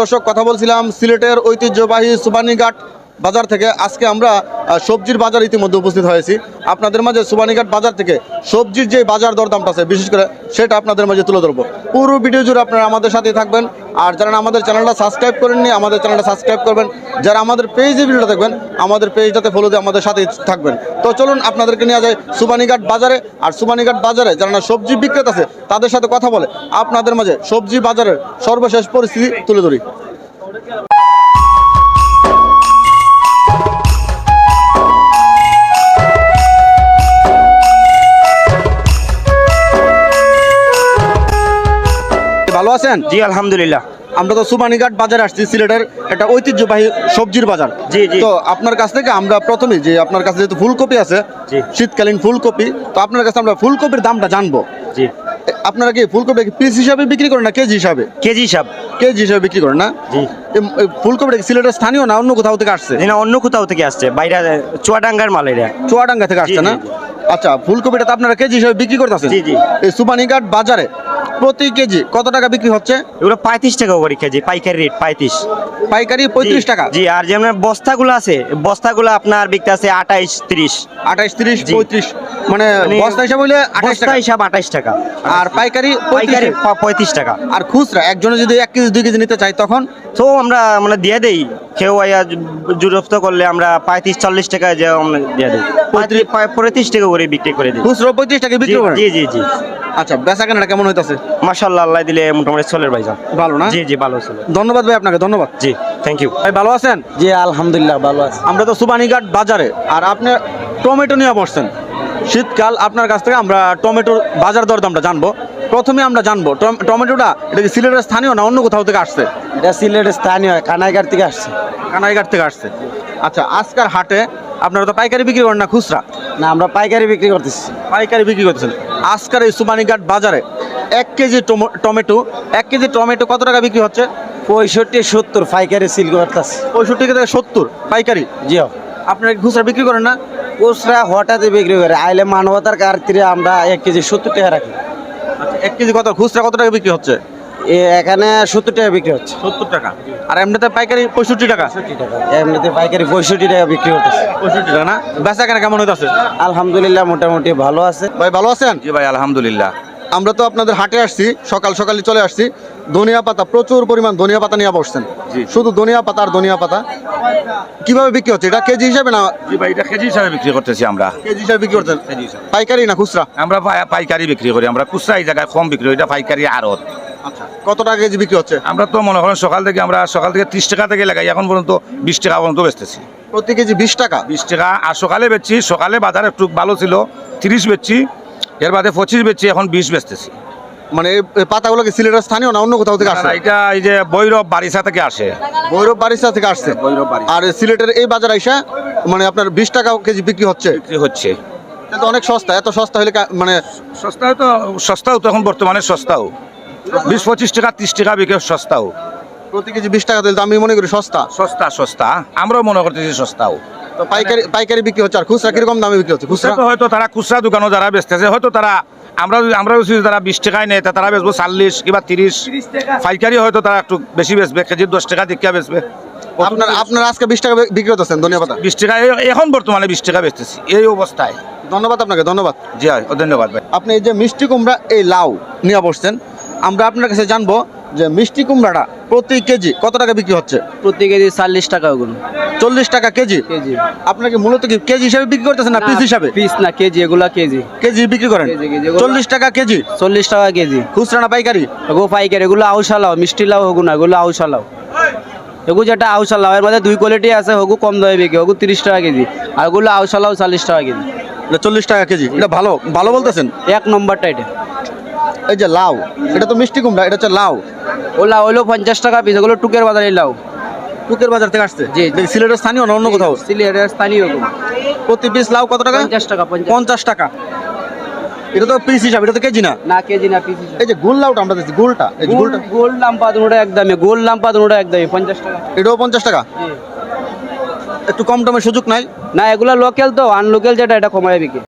দর্শক কথা বলছিলাম সিলেটের ঐতিহ্যবাহী সুবানীঘাট বাজার থেকে আজকে আমরা সবজির বাজার ইতিমধ্যে উপস্থিত হয়েছি। আপনাদের মাঝে সুবানীঘাট বাজার থেকে সবজির যে বাজার দরদামটা আছে, বিশেষ করে সেটা আপনাদের মাঝে তুলে ধরবো। পুরো ভিডিও জুড়ে আপনারা আমাদের সাথে থাকবেন। আর যারা আমাদের চ্যানেলটা সাবস্ক্রাইব করেননি, আমাদের চ্যানেলটা সাবস্ক্রাইব করবেন। যারা আমাদের পেজে ভিডিওটা দেখবেন, আমাদের পেজটাতে ফলো দিয়ে আমাদের সাথে থাকবেন। তো চলুন আপনাদেরকে নিয়ে যায় সুবানীঘাট বাজারে। আর সুবানীঘাট বাজারে যারা না সবজি বিক্রেতা আছে, তাদের সাথে কথা বলে আপনাদের মাঝে সবজি বাজারের সর্বশেষ পরিস্থিতি তুলে ধরি। ভালো আছেন? জি আলহামদুলিল্লাহ। আমরা তো সুবানীঘাট বাজারে আসছি সিলেটের একটা ঐতিহ্যবাহী সবজির বাজার। জি, জি। তো আপনার কাছ থেকে আমরা প্রথমে যে আপনার কাছে যেহেতু ফুলকপি আছে শীতকালীন ফুলকপি তো আপনার কাছে আমরা ফুলকপির দামটা জানব। জি। আপনারা কি ফুলকপি পিস হিসাবে বিক্রি করেন না কেজি হিসাবে? কেজি হিসাব। কেজি হিসাবে বিক্রি করেন না? জি। ফুলকপিটা সিলেটের স্থানীয় না অন্য কোথাও থেকে আসছে? না অন্য কোথাও থেকে আসছে। বাইরে চুয়াডাঙ্গার মাল এটা। চুয়াডাঙ্গা থেকে আসছে না? আচ্ছা ফুলকপিটা তো আপনারা কেজি হিসাবে বিক্রি করতেছেন। জি, জি। এই সুবানীঘাট বাজারে প্রতি কেজি কত টাকা বিক্রি হচ্ছে? এগুলো পঁয়ত্রিশ টাকা করে কেজি পাইকারি রেট পঁয়ত্রিশ। পাইকারি পঁয়ত্রিশ টাকা? জি আর যেমন বস্তাগুলো আছে বস্তাগুলো আপনার বিকতে আছে আঠাইশ ত্রিশ। আঠাইশ তিরিশ। পঁয়ত্রিশ মানে মানে বস্তা হিসাবে হইলে বস্তা টাকা। হিসাব আঠাইশ টাকা। আর পাইকারি পাইকারি পঁয়ত্রিশ পঁয়ত্রিশ টাকা। আর খুচরা একজনে যদি এক কেজি দুই কেজি নিতে চাই তখন? তো আমরা মানে দিয়ে দেই। কেউ আয়া জুরফত করলে আমরা পঁয়ত্রিশ চল্লিশ টাকা যে দিয়ে দিই পঁয়ত্রিশ টাকা করে বিক্রি করে দিই খুচরো পঁয়ত্রিশ টাকা বিক্রি জি জি জি আচ্ছা বেচা কেনাটা কেমন হইতাছে? মাশাল্লাহ আল্লাহ দিলে মোটামুটি চলের ভাইজান ভালো না? জি জি ভালো ছিল ধন্যবাদ ভাই আপনাকে ধন্যবাদ। জি থ্যাংক ইউ ভাই ভালো আছেন? জি আলহামদুলিল্লাহ ভালো আছে। আমরা তো সুবানীঘাট বাজারে আর আপনি টমেটো নিয়ে বসছেন। শীতকাল আপনার কাছ থেকে আমরা টমেটোর বাজার দরদামটা জানব। প্রথমে আমরা জানব টমেটোটা এটা কি সিলেটের স্থানীয় না অন্য কোথাও থেকে আসছে? এটা সিলেটের স্থানীয় কানাইঘাট থেকে আসছে। কানাইঘাট থেকে আসছে। আচ্ছা আজকাল হাটে আপনারা তো পাইকারি বিক্রি করেন না খুচরা? না আমরা পাইকারি বিক্রি করতেছি। পাইকারি বিক্রি করতেছেন। আজকের এই সুবানীঘাট বাজারে এক কেজি টমো- টমেটো এক কেজি টমেটো কত টাকা বিক্রি হচ্ছে? পঁয়ষট্টি সত্তর পাইকারি সিল করতেছি। পঁয়ষট্টি থেকে সত্তর পাইকারি? জিও আপনারা খুচরা বিক্রি করেন না? খুচরা হঠাৎ বিক্রি করে আইলে মানবতার কারতিরে আমরা এক কেজি সত্তর টাকা রাখি। এক কেজি কত? খুচরা কত টাকা বিক্রি হচ্ছে? এ এখানে সত্তর টাকা বিক্রি হচ্ছে। সত্তর টাকা। আর এমনিতে পাইকারি পঁয়ষট্টি টাকা? এমনিতে পাইকারি পঁয়ষট্টি টাকা বিক্রি হচ্ছে। পঁয়ষট্টি টাকা না? বেচা কেনা কেমন হইতেছে? আলহামদুলিল্লাহ মোটামুটি ভালো আছে। ভাই ভালো আছেন? জি ভাই আলহামদুলিল্লাহ। আমরা তো আপনাদের হাটে আসছি সকাল সকালে চলে আসছি। ধনিয়া পাতা প্রচুর পরিমাণ ধনিয়া পাতা নিয়ে বসছেন। শুধু ধনিয়া পাতা আর ধনিয়া পাতা। কীভাবে বিক্রি হচ্ছে? এটা কেজি হিসাবে না? জি ভাই এটা কেজি হিসাবে বিক্রি করতেছি আমরা। কেজি হিসাবে বিক্রি হিসাবে। পাইকারি না খুচরা? আমরা পাইকারি বিক্রি করি। আমরা খুচরা এই জায়গায় কম বিক্রি এটা পাইকারি আড়ত। আচ্ছা কত টাকা কেজি বিক্রি হচ্ছে? আমরা তো মনে করেন সকাল থেকে আমরা সকাল থেকে ত্রিশ টাকা থেকে লাগাই এখন পর্যন্ত বিশ টাকা পর্যন্ত বেচতেছি। প্রতি কেজি বিশ টাকা? বিশ টাকা আর সকালে বেচছি সকালে বাজার একটু ভালো ছিল তিরিশ বেচছি এর বাদে পঁচিশ বেচছি এখন বিশ বেচতেছি। মানে এই পাতাগুলো কি সিলেটের স্থানীয় না অন্য কোথাও থেকে আর এটা এই যে বৈরব বারিসা থেকে আসে। বৈরব বারিশা থেকে আসছে। বারিসা আর সিলেটের এই বাজার আইসা মানে আপনার বিশ টাকা কেজি বিক্রি হচ্ছে। বিক্রি হচ্ছে। এটা তো অনেক সস্তা এত সস্তা হলে কা- মানে সস্তাও তো সস্তাও তো এখন বর্তমানে সস্তাও। বিশ পঁচিশ টাকা ত্রিশ টাকা বিক্রি সস্তাও। প্রতি কেজি বিশ টাকা দিলে তো আমি মনে করি সস্তা। সস্তা সস্তা। আমরাও মনে করতেছি সস্তাও। তো পাইকারি পাইকারি বিক্রি হচ্ছে আর খুচরা কীরকম দামে বিক্রি হচ্ছে? খুচরা হয়তো তারা খুচরা দোকানও যারা বেচতেছে হয়তো তারা আমরা আমরা যদি তারা বিশ টাকায় নেয় তা তারা বেচবো চাল্লিশ কিংবা তিরিশ। পাইকারি হয়তো তারা একটু বেশি বেচবে কেজি দশ টাকা দিকা বেচবে। আপনার আপনার আজকে বিশ টাকা বিক্রি করতেছেন ধন্যবাদ বিশ টাকা এখন বর্তমানে বিশ টাকা বেচতেছি এই অবস্থায়। ধন্যবাদ আপনাকে ধন্যবাদ। জি হয় ধন্যবাদ ভাই। আপনি এই যে মিষ্টি কুমড়া এই লাউ নিয়ে বসছেন আমরা আপনার কাছে জানব যে মিষ্টি কুমড়াটা প্রতি কেজি কত টাকা বিক্রি হচ্ছে? প্রতি কেজি চল্লিশ টাকা ওগুলো। চল্লিশ টাকা কেজি? কেজি। আপনাকে মূলত কি কেজি হিসাবে বিক্রি করতেছেন না পিস হিসাবে? পিস না কেজি এগুলা কেজি। কেজি বিক্রি করেন? এগুলো- চল্লিশ টাকা কেজি? চল্লিশ টাকা কেজি। খুচরা না পাইকারি? এগো পাইকারি এগুলো আউশা লাও মিষ্টি লাউ হগু না এগুলো আউশা লাউ এগু যেটা আউশা লাউ এর মধ্যে দুই কোয়ালিটি আছে হগু কম দামে বিক্রি হগু তিরিশ টাকা কেজি আর এগুলো আউশা লাউ চল্লিশ টাকা কেজি। চল্লিশ টাকা কেজি এটা ভালো ভালো বলতেছেন? এক নম্বরটা এটা। এই যে লাউ এটা তো মিষ্টি কুমড়া এটা হচ্ছে লাউ। ও লাউ হলো পঞ্চাশ টাকা পিস এগুলো টুকের বাজারে লাউ। টুকের বাজার থেকে আসছে? জি, সিলেটের স্থানীয় না অন্য কোথাও? সিলেটের স্থানীয়। প্রতি পিস লাউ কত টাকা? পঞ্চাশ টাকা পঞ্চাশ। টাকা। এটা তো পিস হিসাবে এটা তো কেজি না? না কেজি না পিস এই যে গোল লাউটা আমরা দেখছি গোলটা এই গোলটা। গোল লাম্পা দুটা একদমই গোল লাম্পা দুটা একদমই পঞ্চাশ টাকা। এটাও পঞ্চাশ টাকা। একটু কম দামের সুযোগ নাই? না এগুলা লোকাল তো আনলোকাল যেটা এটা কমায় বিক্রি